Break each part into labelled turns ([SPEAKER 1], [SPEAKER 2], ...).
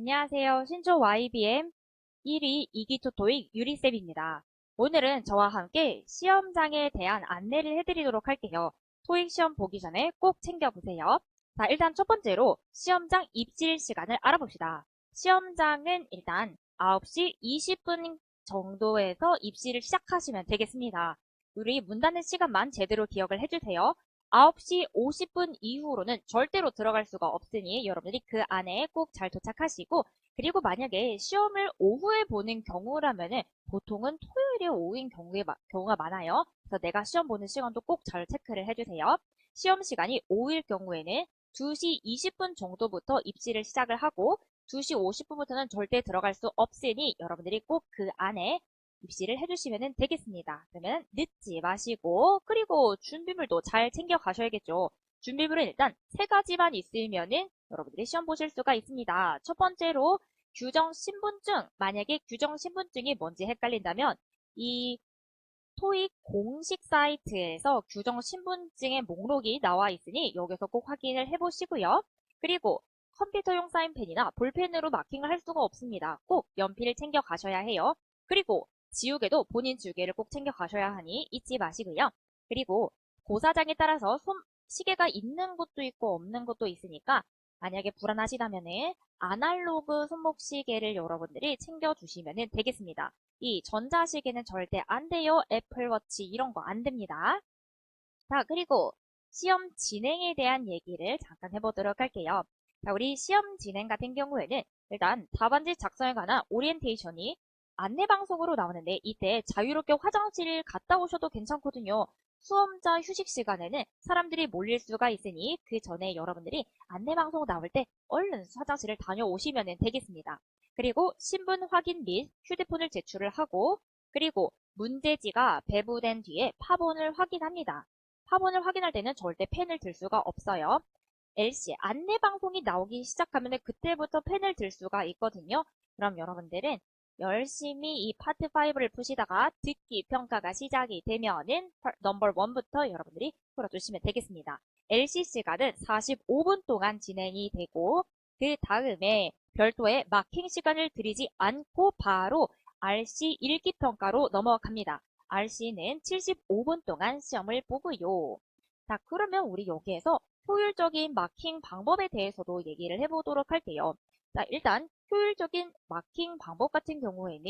[SPEAKER 1] 안녕하세요. 신조 YBM 1위 2기초 토익 유리쌤입니다. 오늘은 저와 함께 시험장에 대한 안내를 해드리도록 할게요. 토익 시험 보기 전에 꼭 챙겨보세요. 자, 일단 첫 번째로 시험장 입실 시간을 알아봅시다. 시험장은 일단 9시 20분 정도에서 입시를 시작하시면 되겠습니다. 우리 문 닫는 시간만 제대로 기억을 해주세요. 9시 50분 이후로는 절대로 들어갈 수가 없으니 여러분들이 그 안에 꼭 잘 도착하시고 그리고 만약에 시험을 오후에 보는 경우라면은 보통은 토요일에 오후인 경우에, 경우가 많아요. 그래서 내가 시험 보는 시간도 꼭 잘 체크를 해주세요. 시험 시간이 오후일 경우에는 2시 20분 정도부터 입시를 시작을 하고 2시 50분부터는 절대 들어갈 수 없으니 여러분들이 꼭 그 안에 입시를 해주시면 되겠습니다. 그러면 늦지 마시고 그리고 준비물도 잘 챙겨 가셔야겠죠. 준비물은 일단 세 가지만 있으면 은 여러분들이 시험 보실 수가 있습니다. 첫 번째로 규정 신분증. 만약에 규정 신분증이 뭔지 헷갈린다면 이 토익 공식 사이트에서 규정 신분증의 목록이 나와 있으니 여기서 꼭 확인을 해보시고요. 그리고 컴퓨터용 사인펜이나 볼펜으로 마킹을 할 수가 없습니다. 꼭 연필을 챙겨 가셔야 해요. 그리고 지우개도 본인 지우개를 꼭 챙겨 가셔야 하니 잊지 마시고요. 그리고 고사장에 따라서 손, 시계가 있는 곳도 있고 없는 곳도 있으니까 만약에 불안하시다면은 아날로그 손목 시계를 여러분들이 챙겨주시면 되겠습니다. 이 전자시계는 절대 안 돼요. 애플워치 이런 거 안 됩니다. 자, 그리고 시험 진행에 대한 얘기를 잠깐 해보도록 할게요. 자, 우리 시험 진행 같은 경우에는 일단 답안지 작성에 관한 오리엔테이션이 안내 방송으로 나오는데 이때 자유롭게 화장실을 갔다 오셔도 괜찮거든요. 수험자 휴식 시간에는 사람들이 몰릴 수가 있으니 그 전에 여러분들이 안내 방송 나올 때 얼른 화장실을 다녀오시면 되겠습니다. 그리고 신분 확인 및 휴대폰을 제출을 하고 그리고 문제지가 배부된 뒤에 파본을 확인합니다. 파본을 확인할 때는 절대 펜을 들 수가 없어요. LC 안내 방송이 나오기 시작하면 그때부터 펜을 들 수가 있거든요. 그럼 여러분들은 열심히 이 파트 5를 푸시다가 듣기 평가가 시작이 되면은 넘버 1부터 여러분들이 풀어주시면 되겠습니다. LC 시간은 45분 동안 진행이 되고 그 다음에 별도의 마킹 시간을 드리지 않고 바로 RC 읽기 평가로 넘어갑니다. RC는 75분 동안 시험을 보고요. 자, 그러면 우리 여기에서 효율적인 마킹 방법에 대해서도 얘기를 해보도록 할게요. 자, 일단 효율적인 마킹 방법 같은 경우에는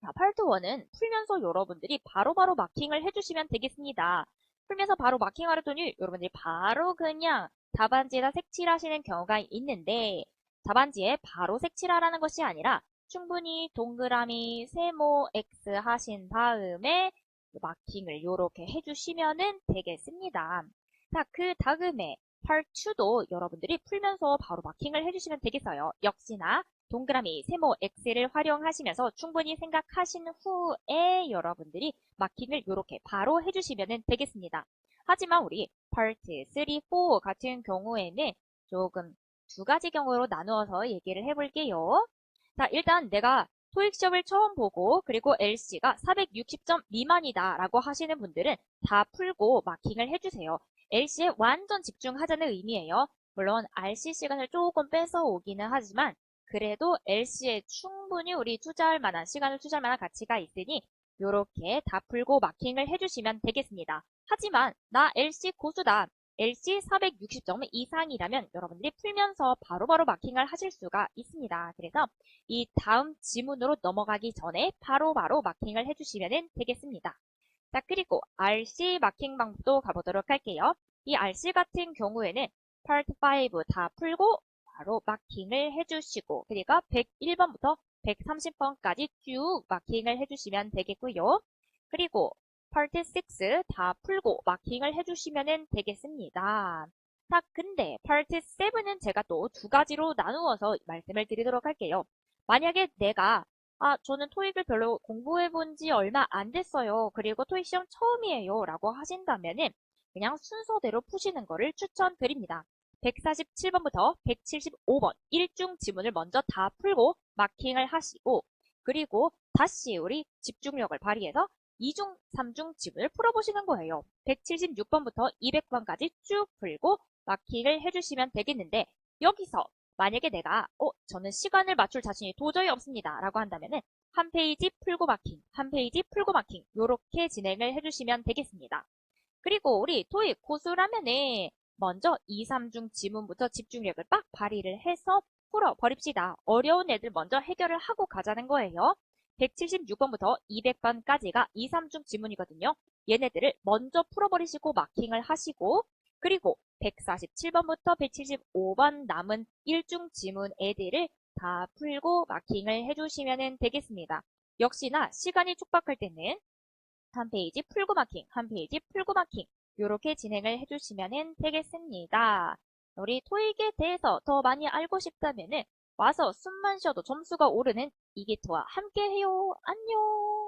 [SPEAKER 1] 자, 파트 1은 풀면서 여러분들이 바로바로 바로 마킹을 해주시면 되겠습니다. 풀면서 바로 마킹하려더니 여러분들이 바로 그냥 답안지에다 색칠하시는 경우가 있는데 답안지에 바로 색칠하라는 것이 아니라 충분히 동그라미, 세모, X 하신 다음에 마킹을 이렇게 해주시면 되겠습니다. 자, 그 다음에 part2도 여러분들이 풀면서 바로 마킹을 해주시면 되겠어요. 역시나 동그라미, 세모, X를 활용하시면서 충분히 생각하신 후에 여러분들이 마킹을 이렇게 바로 해주시면 되겠습니다. 하지만 우리 part 3, 4 같은 경우에는 조금 두 가지 경우로 나누어서 얘기를 해볼게요. 자, 일단 내가 토익 시험을 처음 보고 그리고 LC가 460점 미만이다 라고 하시는 분들은 다 풀고 마킹을 해주세요. LC에 완전 집중하자는 의미예요. 물론 RC 시간을 조금 뺏어 오기는 하지만 그래도 LC에 충분히 우리 투자할 만한 시간을 투자할 만한 가치가 있으니 이렇게 다 풀고 마킹을 해주시면 되겠습니다. 하지만 나 LC 고수다. LC 460점 이상이라면 여러분들이 풀면서 바로바로 바로 마킹을 하실 수가 있습니다. 그래서 이 다음 지문으로 넘어가기 전에 바로바로 바로 마킹을 해주시면 되겠습니다. 자, 그리고 RC 마킹 방법도 가보도록 할게요. 이 RC 같은 경우에는 파트 5 다 풀고 바로 마킹을 해주시고 그러니까 101번부터 130번까지 쭉 마킹을 해주시면 되겠고요. 그리고 파트 6 다 풀고 마킹을 해주시면 되겠습니다. 자, 근데 파트 7은 제가 또 두 가지로 나누어서 말씀을 드리도록 할게요. 만약에 내가 아, 저는 토익을 별로 공부해 본 지 얼마 안 됐어요. 그리고 토익 시험 처음이에요. 라고 하신다면은 그냥 순서대로 푸시는 거를 추천드립니다. 147번부터 175번 일중 지문을 먼저 다 풀고 마킹을 하시고 그리고 다시 우리 집중력을 발휘해서 2중, 3중 지문을 풀어보시는 거예요. 176번부터 200번까지 쭉 풀고 마킹을 해주시면 되겠는데 여기서 만약에 내가, 어, 저는 시간을 맞출 자신이 도저히 없습니다. 라고 한다면은, 한 페이지 풀고 마킹, 한 페이지 풀고 마킹, 요렇게 진행을 해주시면 되겠습니다. 그리고 우리 토익 고수라면은, 먼저 2, 3중 지문부터 집중력을 빡 발휘를 해서 풀어버립시다. 어려운 애들 먼저 해결을 하고 가자는 거예요. 176번부터 200번까지가 2, 3중 지문이거든요. 얘네들을 먼저 풀어버리시고 마킹을 하시고 그리고 147번부터 175번 남은 1중 지문 애들을 다 풀고 마킹을 해주시면 되겠습니다. 역시나 시간이 촉박할 때는 한 페이지 풀고 마킹, 한 페이지 풀고 마킹 이렇게 진행을 해주시면 되겠습니다. 우리 토익에 대해서 더 많이 알고 싶다면 와서 숨만 쉬어도 점수가 오르는 이기토와 함께해요. 안녕!